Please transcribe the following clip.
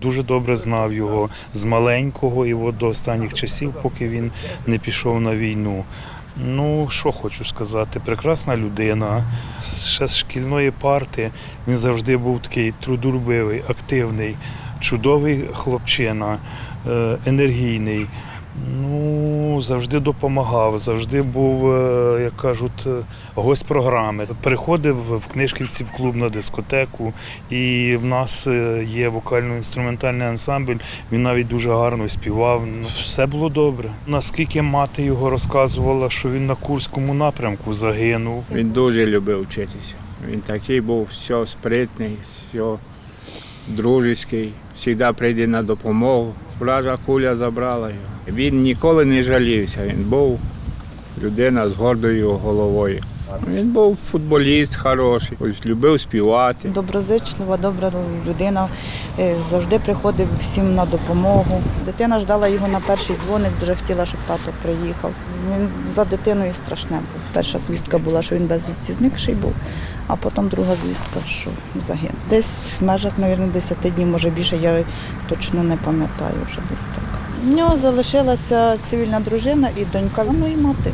Дуже добре знав його з маленького і от до останніх часів, поки він не пішов на війну. Ну, що хочу сказати, прекрасна людина. Ще з шкільної парти він завжди був такий трудолюбивий, активний, чудовий хлопчина, е, енергійний. Ну, завжди допомагав, завжди був, е, як кажуть, е, гость програми. Приходив в Книжківці в клуб на дискотеку, і в нас е, є вокально-інструментальний ансамбль. Він навіть дуже гарно співав. Все було добре. Наскільки мати його розказувала, що він на Курському напрямку загинув. Він дуже любив вчитися. Він такий був все спритний, все дружеський, завжди прийде на допомогу. Вража куля забрала його. Він ніколи не жалівся, він був людина з гордою головою. Він був футболіст хороший, ось любив співати. Доброзичлива, добра людина, е, завжди приходив всім на допомогу. Дитина ждала його на перший дзвоник, дуже хотіла, щоб тато приїхав. Він за дитиною страшне був. Перша звістка була, що він безвісті зникший був, а потім друга звістка, що загинув. Десь в межах, мабуть, 10 днів, може більше, я точно не пам'ятаю вже десь так. У нього залишилася цивільна дружина і донька, ну і мати.